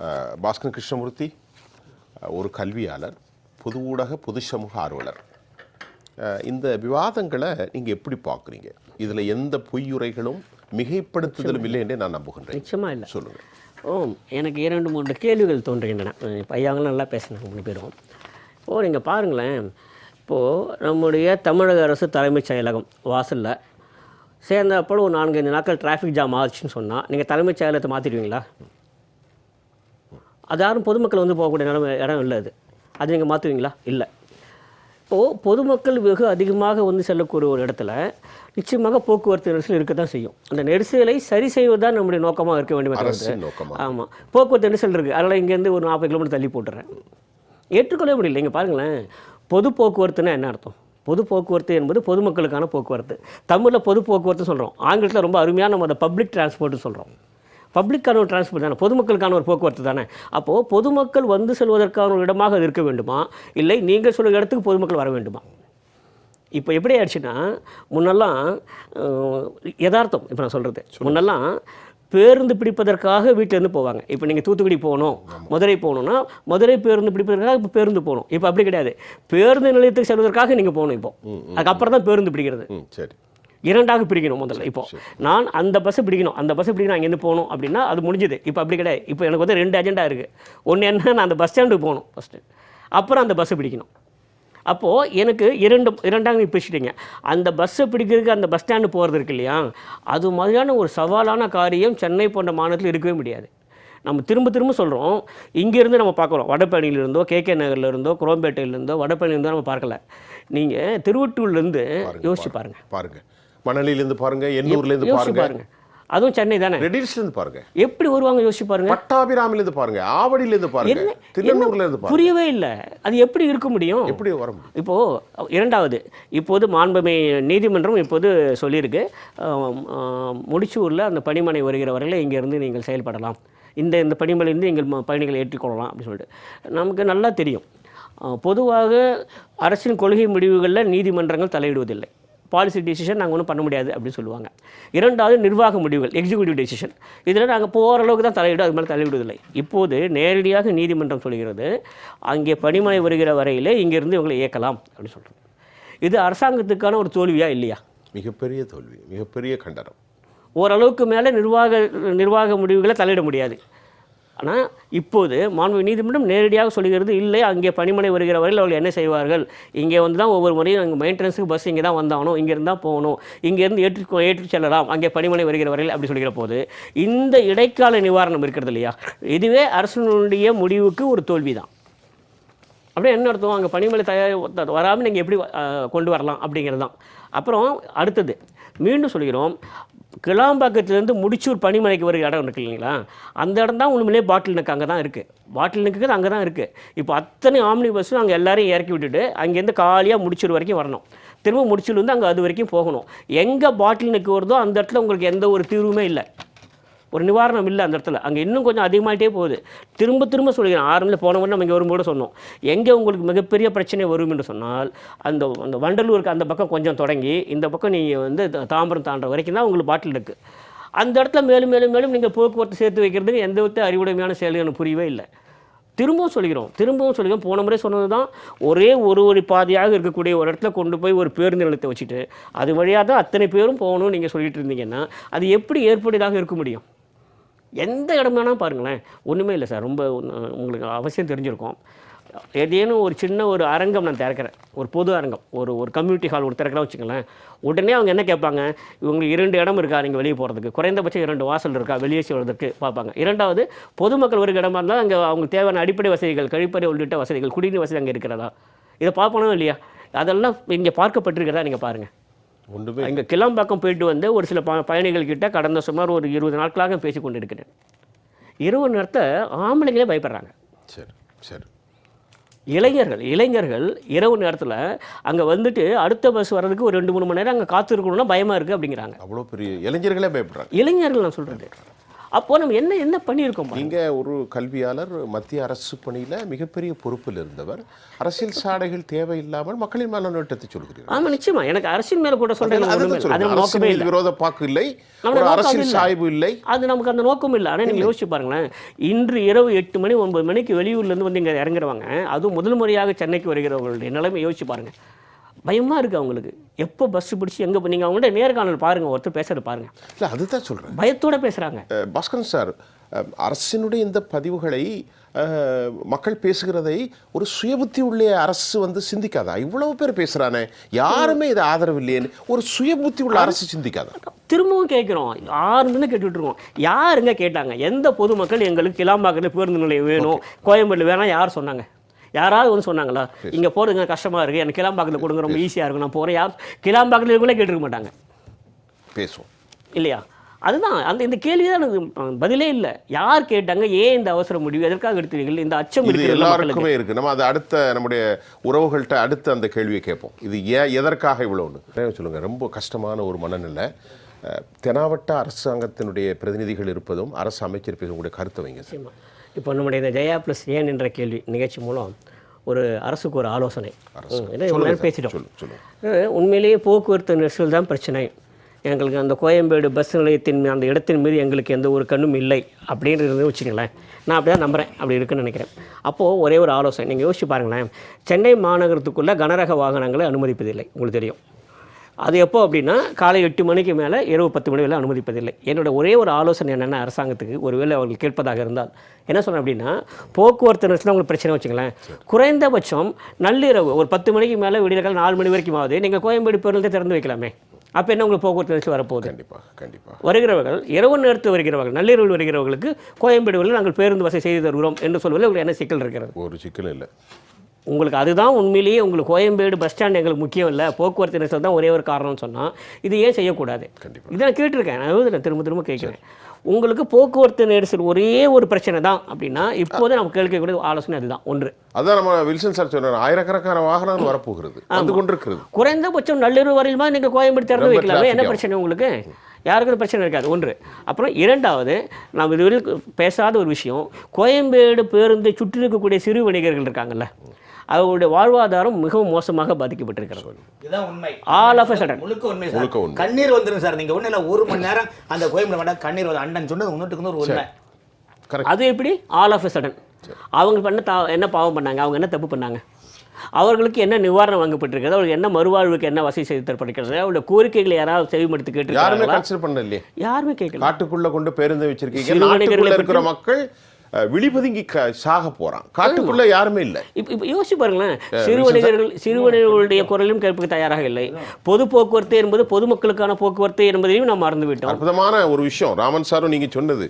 அஹ், பாஸ்கர் கிருஷ்ணமூர்த்தி ஒரு கல்வியாளர் பொது ஊடக பொது சமூக ஆர்வலர். இந்த விவாதங்களை நீங்கள் எப்படி பார்க்குறீங்க? இதில் எந்த பொய்யுரைகளும் மிகைப்படுத்துதலும் இல்லை என்றே நான் நம்புகின்றேன். நிச்சயமாக இல்லை. சொல்லுங்கள் ஓ எனக்கு இரண்டு மூன்று கேள்விகள் தோன்றுகின்றன. இப்போ ஐயாங்களும் நல்லா பேசினாங்க மூணு பேரும். ஓ நீங்கள் பாருங்களேன். இப்போது நம்முடைய தமிழக அரசு தலைமைச் செயலகம் வாசலில் சேர்ந்தப்போ ஒரு நான்கைந்து நாட்கள் டிராஃபிக் ஜாம் ஆச்சுன்னு சொன்னால் நீங்கள் தலைமைச் செயலகத்தை மாற்றிடுவீங்களா அது யாரும் பொதுமக்கள் வந்து போகக்கூடிய நிலைமை இடம் இல்லை அது. அது நீங்கள் மாற்றுவீங்களா இல்லை. இப்போது பொதுமக்கள் வெகு அதிகமாக வந்து செல்லக்கூடிய ஒரு இடத்துல நிச்சயமாக போக்குவரத்து நெரிசல் இருக்க தான் செய்யும். அந்த நெரிசலை சரி செய்வது தான் நம்முடைய நோக்கமாக இருக்க நோக்கமாக ஆமாம் போக்குவரத்து நெரிசல் இருக்குது அதனால் இங்கேருந்து ஒரு நாற்பது கிலோமீட்டர் தள்ளி போட்டுறேன். ஏற்றுக்கொள்ள முடியல. இங்கே பாருங்களேன். பொது போக்குவரத்துனா என்ன அர்த்தம்? பொது போக்குவரத்து என்பது பொதுமக்களுக்கான போக்குவரத்து. தமிழில் பொது போக்குவரத்து சொல்கிறோம் ஆங்கிலத்தில் ரொம்ப அருமையான நம்ம அதை பப்ளிக் டிரான்ஸ்போர்ட்னு சொல்கிறோம் பப்ளிக்கான ஒரு டிரான்ஸ்போர்ட் தானே? பொதுமக்களுக்கான ஒரு போக்குவரத்து தானே? அப்போது பொதுமக்கள் வந்து செல்வதற்கான ஒரு இடமாக அது இருக்க வேண்டுமா? இல்லை நீங்கள் சொல்கிற இடத்துக்கு பொதுமக்கள் வர வேண்டுமா? இப்போ எப்படி ஆயிடுச்சுன்னா முன்னெல்லாம் யதார்த்தம் இப்போ நான் சொல்கிறது முன்னெல்லாம் பேருந்து பிடிப்பதற்காக வீட்டிலேருந்து போவாங்க. இப்போ நீங்கள் தூத்துக்குடி போகணும் மதுரை போகணுன்னா மதுரை பேருந்து பிடிப்பதற்காக இப்போ பேருந்து போகணும். இப்போ அப்படி கிடையாது. பேருந்து நிலையத்துக்கு செல்வதற்காக நீங்கள் போகணும் இப்போ. அதுக்கப்புறம் தான் பேருந்து பிடிக்கிறது. சரி. இரண்டாக பிரிக்கணும் முதல்ல. இப்போ நான் அந்த பஸ்ஸை பிடிக்கணும். அந்த பஸ்ஸை பிடிக்கணும். அங்கேருந்து போகணும் அப்படின்னா அது முடிஞ்சுது. இப்போ அப்படி கிடையாது. இப்போ எனக்கு வந்து ரெண்டு அஜெண்டா இருக்குது ஒன்று என்ன நான் அந்த பஸ் ஸ்டாண்டுக்கு போகணும் ஃபஸ்ட்டு அப்புறம் அந்த பஸ்ஸை பிடிக்கணும். அப்போது எனக்கு இரண்டு இரண்டாக நீ பிரிச்சுட்டீங்க. அந்த பஸ்ஸை பிடிக்கிறதுக்கு அந்த பஸ் ஸ்டாண்டு போகிறது இருக்கு இல்லையா? அது மாதிரியான ஒரு சவாலான காரியம் சென்னை போன்ற மாநிலத்தில் இருக்கவே முடியாது. நம்ம திரும்ப திரும்ப சொல்கிறோம் இங்கேருந்து நம்ம பார்க்குறோம். வடபழனியிலிருந்தோ கே கே நகர்லேருந்தோ குரோம்பேட்டையிலேருந்தோ வடபழனிலேருந்தோ நம்ம பார்க்கல. நீங்கள் திருவட்டூர்லேருந்து யோசிச்சு பாருங்கள் பாருங்க. மணலிலேருந்து பாருங்க எண்ணூர்லேருந்து பாருங்க. அதுவும் சென்னை தானே? ரெடில்ஸ்லேருந்து பாருங்க. எப்படி வருவாங்க யோசிச்சு பாருங்க? பட்டாபிராமிலேருந்து பாருங்க ஆவடியிலேருந்து பாருங்க திருநெல்வேலியிலேருந்து பாருங்க. புரியவே இல்லை. அது எப்படி இருக்க முடியும்? எப்படி வர முடியும்? இப்போது இரண்டாவது இப்போது மாண்புமை நீதிமன்றம் இப்போது சொல்லியிருக்கு முடிச்சூரில் அந்த பணிமனை வருகிற வரையில் இங்கேருந்து நீங்கள் செயல்படலாம். இந்த இந்த பணிமனையிலிருந்து நீங்கள் ம- பயணிகளை ஏற்றிக்கொள்ளலாம் அப்படின்னு சொல்லிட்டு. நமக்கு நல்லா தெரியும். பொதுவாக அரசின் கொள்கை முடிவுகளில் நீதிமன்றங்கள் தலையிடுவதில்லை. பாலிசி டிசிஷன் நாங்கள் ஒன்றும் பண்ண முடியாது அப்படின்னு சொல்லுவாங்க. இரண்டாவது நிர்வாக முடிவுகள் எக்ஸிக்யூட்டிவ் டிசிஷன் இதில் நாங்கள் போகிற அளவுக்கு தான் தலையிடும் அது மேலே தலையிடுவதில்லை. இப்போது நேரடியாக நீதிமன்றம் சொல்கிறது அங்கே பணிமனை வருகிற வரையிலே இங்கேருந்து இவங்களை இயக்கலாம் அப்படின்னு சொல்கிறது இது அரசாங்கத்துக்கான ஒரு தோல்வியா இல்லையா? மிகப்பெரிய தோல்வி மிகப்பெரிய கண்டனம். ஓரளவுக்கு மேலே நிர்வாக நிர்வாக முடிவுகளை தலையிட முடியாது. ஆனால் இப்போது மாண்பு நீதிமன்றம் நேரடியாக சொல்கிறது இல்லை அங்கே பணிமனை வருகிற வரையில் அவர்கள் என்ன செய்வார்கள்? இங்கே வந்து தான் ஒவ்வொரு முறையும் அங்கே மெயின்டெனன்ஸுக்கு பஸ் இங்கே தான் வந்தாகணும் இங்கேருந்து தான் போகணும் இங்கேருந்து ஏற்றி ஏற்றி செல்லலாம் அங்கே பணிமனை வருகிற வரையில் அப்படி சொல்கிற போது இந்த இடைக்கால நிவாரணம் இருக்கிறது இல்லையா? இதுவே அரசனுடைய முடிவுக்கு ஒரு தோல்வி தான் அப்படியே என்ன அர்த்தம்? அங்கே பனிமலை தயார் வராமல் நீங்கள் எப்படி கொண்டு வரலாம் அப்படிங்கிறது தான் அப்புறம் அடுத்தது மீண்டும் சொல்கிறோம் கிளாம்பாக்கத்துலேருந்து முடிச்சூர் பனிமலைக்கு வர இடம் இருக்கு இல்லைங்களா? அந்த இடம் தான் உண்மையிலே பாட்டில் நெக் அங்கே தான் இருக்குது பாட்டில் நெக்குது அங்கே தான் இருக்குது இப்போ அத்தனை ஆம்னி பஸ்ஸும் அங்கே எல்லாரையும் இறக்கி விட்டுட்டு அங்கேருந்து காலியாக முடிச்சூர் வரைக்கும் வரணும். திரும்ப முடிச்சூர் வந்து அங்கே அது வரைக்கும் போகணும். எங்கே பாட்டில் நெக்கு வருதோ அந்த இடத்துல உங்களுக்கு எந்த ஒரு தீர்வுமே இல்லை. ஒரு நிவாரணம் இல்லை அந்த இடத்துல. அங்கே இன்னும் கொஞ்சம் அதிகமாகிட்டே போகுது. திரும்ப திரும்ப சொல்கிறேன் ஆரம்பத்தில் போன முறை நம்ம இங்கே வரும்போது சொன்னோம். எங்கே உங்களுக்கு மிகப்பெரிய பிரச்சனை வரும் என்று சொன்னால் அந்த அந்த வண்டலூருக்கு அந்த பக்கம் கொஞ்சம் தொடங்கி இந்த பக்கம் நீங்கள் வந்து தாம்பரம் தாண்டுற வரைக்கும் தான் உங்களுக்கு பாட்டில் இருக்குது அந்த இடத்துல மேலும் மேலும் மேலும் நீங்கள் போக்குவரத்து சேர்த்து வைக்கிறதுக்கு எந்த வித அறிவுடைமையான செயல் எனக்கு புரியவே இல்லை. திரும்பவும் சொல்கிறோம் திரும்பவும் சொல்கிறோம் போன முறை சொன்னது தான் ஒரே ஒரு ஒரு பாதையாக இருக்கக்கூடிய ஒரு இடத்துல கொண்டு போய் ஒரு பேருந்து நிலையத்தை வச்சுட்டு அது வழியாக தான் அத்தனை பேரும் போகணும்னு நீங்கள் சொல்லிட்டு இருந்தீங்கன்னா அது எப்படி ஏற்புடையதாக இருக்க முடியும்? எந்த இடம் வேணால் பாருங்களேன். ஒன்றுமே இல்லை சார். ரொம்ப உங்களுக்கு அவசியம் தெரிஞ்சிருக்கும். ஏதேனும் ஒரு சின்ன ஒரு அரங்கம் நான் திறக்கிறேன். ஒரு பொது அரங்கம். ஒரு ஒரு கம்யூனிட்டி ஹால் ஒரு திறக்கிறேன் வச்சுக்கங்களேன். உடனே அவங்க என்ன கேட்பாங்க? இவங்க இரண்டு இடம் இருக்கா? நீங்கள் வெளியே போகிறதுக்கு குறைந்தபட்சம் இரண்டு வாசல் இருக்கா? வெளியே செல்வதற்கு பார்ப்பாங்க. இரண்டாவது பொதுமக்கள் ஒரு இடமா இருந்தால் அங்கே அவங்களுக்கு தேவையான அடிப்படை வசதிகள் கழிப்பறை உள்ளிட்ட வசதிகள் குடிநீர் வசதி அங்கே இருக்கிறதா? இதை பார்ப்பணும் இல்லையா? அதெல்லாம் இங்கே பார்க்கப்பட்டிருக்கிறதா நீங்கள் பாருங்கள் ஒன்றுமே இங்கே கிளம்பாக்கம் போயிட்டு வந்து ஒரு சில ப பயணிகள் கிட்ட கடந்த சுமார் ஒரு இருபது நாட்களாக பேசி கொண்டு இருக்கிறேன். இரவு நேரத்தை ஆம்பளைங்களே பயப்படுறாங்க. சரி சரி. இளைஞர்கள் இளைஞர்கள் இரவு நேரத்தில் அங்கே வந்துட்டு அடுத்த பஸ் வர்றதுக்கு ஒரு ரெண்டு மூணு மணி நேரம் அங்கே காத்திருக்கணும்னா பயமாக இருக்குது அப்படிங்கிறாங்க. அவ்வளோ பெரிய இளைஞர்களே பயப்படுறாங்க. இளைஞர்கள் நான் சொல்கிறது அப்போ நம்ம என்ன என்ன பண்ணியிருக்கோம் பாருங்க. நீங்க ஒரு கல்வியாளர் மத்திய அரசு பணியில மிகப்பெரிய பொறுப்பில் இருந்தவர். அரசியல் சாடைகள் தேவையில்லாமல் மக்களின் மேல நோட்டத்தை சொல்கிறீர்கள் ஆமா நிச்சயமா. எனக்கு அரசியல் மேல கூட இல்லை. விரோத பாக்கு இல்லை. அரசியல். சாய்வு இல்லை. அது நமக்கு அந்த நோக்கம் இல்லை. ஆனால் நீங்கள் யோசிச்சு பாருங்களேன். இன்று இரவு எட்டு மணி ஒன்பது மணிக்கு வெளியூர்லேருந்து வந்து இங்கே இறங்குறவங்க அதுவும் முதல் முறையாக சென்னைக்கு வருகிறவங்களுடைய நிலைமை யோசிச்சு பாருங்க. பயமாக இருக்குது அவங்களுக்கு. எப்போ பஸ் பிடிச்சி எங்கே நீங்கள் அவங்கள்ட்ட நேர்காணல் பாருங்கள் ஒருத்தர் பேசுறது பாருங்கள் இல்ல அதுதான் சொல்றேன். பயத்தோட பேசுகிறாங்க பாஸ்கரன் சார் அரசினுடைய இந்த பதிவுகளை மக்கள் பேசுகிறதை ஒரு சுயபுத்தி உள்ள அரசு வந்து சிந்திக்காதா? இவ்வளவு பேர் பேசுறானே. யாருமே இதை ஆதரவு இல்லையேன்னு ஒரு சுயபுத்தி உள்ள அரசு சிந்திக்காதா? திரும்பவும் கேட்குறோம். யாருன்னு கேட்டுட்டு இருக்கோம் யாருங்க கேட்டாங்க? எந்த பொதுமக்கள் எங்களுக்கு கிளாம்பாக்கத்தில் பேருந்து நிலையம் வேணும் கோயம்பேடு வேணாம் யார் சொன்னாங்க? யாராவது வந்து சொன்னாங்களா இங்கே போடுங்க கஷ்டமாக இருக்குது எனக்கு கிளாம்பாக்கத்தில் கொடுங்க ரொம்ப ஈஸியாக இருக்கும் நான் போகிறேன் யார்? கிளாம்பாக்கத்தில் கூட கேட்டிருக்க மாட்டாங்க. பேசுவோம். இல்லையா? அதுதான் அந்த இந்த கேள்வி தான் எனக்கு பதிலே இல்லை. யார் கேட்டாங்க ஏன் இந்த அவசர முடிவு எதற்காக எடுத்தீர்கள் இந்த அச்சம் இது எல்லாருக்குமே இருக்கு. நம்ம அது அடுத்த நம்முடைய உறவுகள்கிட்ட அடுத்து அந்த கேள்வியை கேட்போம். இது ஏன் எதற்காக இவ்வளோன்னு சொல்லுங்க ரொம்ப கஷ்டமான ஒரு மனநிலை. தெனாவட்ட அரசாங்கத்தினுடைய பிரதிநிதிகள் இருப்பதும் அரசு அமைச்சர் இருப்பதும் உங்களுடைய கருத்தை வைங்க. இப்போ நம்முடைய இந்த ஜெயா ப்ளஸ் ஏன் என்ற கேள்வி நிகழ்ச்சி மூலம் ஒரு அரசுக்கு ஒரு ஆலோசனை. ஏன்னா பேசிட்டோம். உண்மையிலேயே போக்குவரத்து நெரிசல் தான் பிரச்சனை. எங்களுக்கு அந்த கோயம்பேடு பஸ் நிலையத்தின் அந்த இடத்தின் மீது எங்களுக்கு எந்த ஒரு கண்ணும் இல்லை அப்படின்றது வச்சுங்களேன் நான் அப்படியே நம்புகிறேன் அப்படி இருக்குன்னு நினைக்கிறேன். அப்போது ஒரே ஒரு ஆலோசனை. நீங்கள் யோசிச்சு பாருங்களேன். சென்னை மாநகரத்துக்குள்ளே கனரக வாகனங்களை அனுமதிப்பதில்லை. உங்களுக்கு தெரியும். அது எப்போ அப்படின்னா காலை எட்டு மணிக்கு மேலே இரவு பத்து மணி வரை அனுமதிப்பதில்லை. என்னோட ஒரே ஒரு ஆலோசனை என்னென்ன அரசாங்கத்துக்கு ஒருவேளை அவர்கள் கேட்பதாக இருந்தால். என்ன சொன்னேன் அப்படின்னா போக்குவரத்து நெரிசல் உங்களுக்கு பிரச்சனை வச்சுங்களேன் குறைந்தபட்சம் நள்ளிரவு ஒரு பத்து மணிக்கு மேலே விடியற்கால நாலு மணி வரைக்கும் ஆகுது நீங்கள் கோயம்பேடு பேருந்தை திறந்து வைக்கலாமே. அப்போ என்ன உங்களுக்கு போக்குவரத்து நெரிசல் வரப்போகுது? கண்டிப்பாக கண்டிப்பாக வருகிறவர்கள் இரவு நேரத்தில் வருகிறவர்கள் நள்ளிரவில் வருகிறவர்களுக்கு கோயம்பேடுகளில் நாங்கள் பேருந்து வசதி செய்து தருகிறோம் என்று சொல்வதில் உங்களுக்கு என்ன சிக்கல் இருக்கிறது? ஒரு சிக்கலும் இல்லை. உங்களுக்கு அதுதான் உண்மையிலேயே உங்களுக்கு கோயம்பேடு பஸ் ஸ்டாண்ட் எங்களுக்கு முக்கியம் இல்லை. போக்குவரத்து நெரிசல் தான் ஒரே ஒரு காரணம்னு சொன்னால் இது ஏன் செய்யக்கூடாது. இதை நான் கேட்டிருக்கேன். நான் திரும்ப திரும்ப கேட்குறேன். உங்களுக்கு போக்குவரத்து நெரிசல் ஒரே ஒரு பிரச்சனை தான் அப்படின்னா இப்போது நம்ம கேட்கக்கூடிய ஆலோசனை அதுதான். ஒன்று. அதான் நம்ம வில்சன் சார் சொன்னார் ஆயிரக்கணக்கான வாகனங்கள் வரப்போகிறது. வந்து கொண்டிருக்கிறது. குறைந்தபட்சம் நள்ளிரவு வரையிலுமா நீங்கள் கோயம்பேடு திறந்து வைக்கலாமே. என்ன பிரச்சனை உங்களுக்கு? யாருக்கும் பிரச்சனை இருக்காது. ஒன்று. அப்புறம் இரண்டாவது நாம் இதுவரை பேசாத ஒரு விஷயம் கோயம்பேடு பேருந்தை சுற்றி இருக்கக்கூடிய சிறு வணிகர்கள் இருக்காங்கல்ல. அவர்களுடைய வாழ்வாதாரம் மிகவும் மோசமாக பாதிக்கப்பட்டிருக்கிறது. இதுதான் உண்மை. All of a sudden. முழுக்க உண்மை முழுக்க சார் உண்மை. கண்ணீர் வந்துரும் சார். நீங்க ஒண்ணு இல்ல ஒரு மணி நேரம் அந்த கோயம்புல வேண்டாம் கண்ணீர் வந்து அண்ணன் சொன்னது முன்னூற்றுக்கு நூறு உண்மை. கரெக்ட் அது எப்படி? ஆல் ஆஃப் சடன் அவங்க பண்ண தா என்ன பாவம் பண்ணாங்க? அவங்க என்ன தப்பு பண்ணாங்க? அவர்களுக்கு என்ன நிவாரணம் வழங்கப்பட்டிருக்கிறது அவர்களுக்கு என்ன மறுவாழ்வுக்கு என்ன வசதி செய்து தரப்பட்டிருக்கிறது? அவருடைய கோரிக்கைகளை யாராவது செவிமடுத்து யாருமே கேட்டு கன்சிடர் பண்ணல இல்லையே யாருமே கேட்கல. காட்டுக்குள்ள கொண்டு பேருந்து வச்சிருக்கீங்க. நாட்டுக்குள்ள இருக்கிற மக்கள் விழிபதுங்கி சாக போறான். காட்டுக்குள்ள யாருமே இல்லை. இப்போ இப்போ யோசிச்சு பாருங்களேன். சிறு வணிகர்கள் சிறு வணிகர்களுடைய குரலும் கேட்பதற்கு தயாராக இல்லை. பொது போக்குவரத்து என்பது பொதுமக்களுக்கான போக்குவரத்து என்பதையும் நாம் மறந்து விட்டோம் அற்புதமான ஒரு விஷயம். ராமன் சாரும் நீங்க சொன்னது.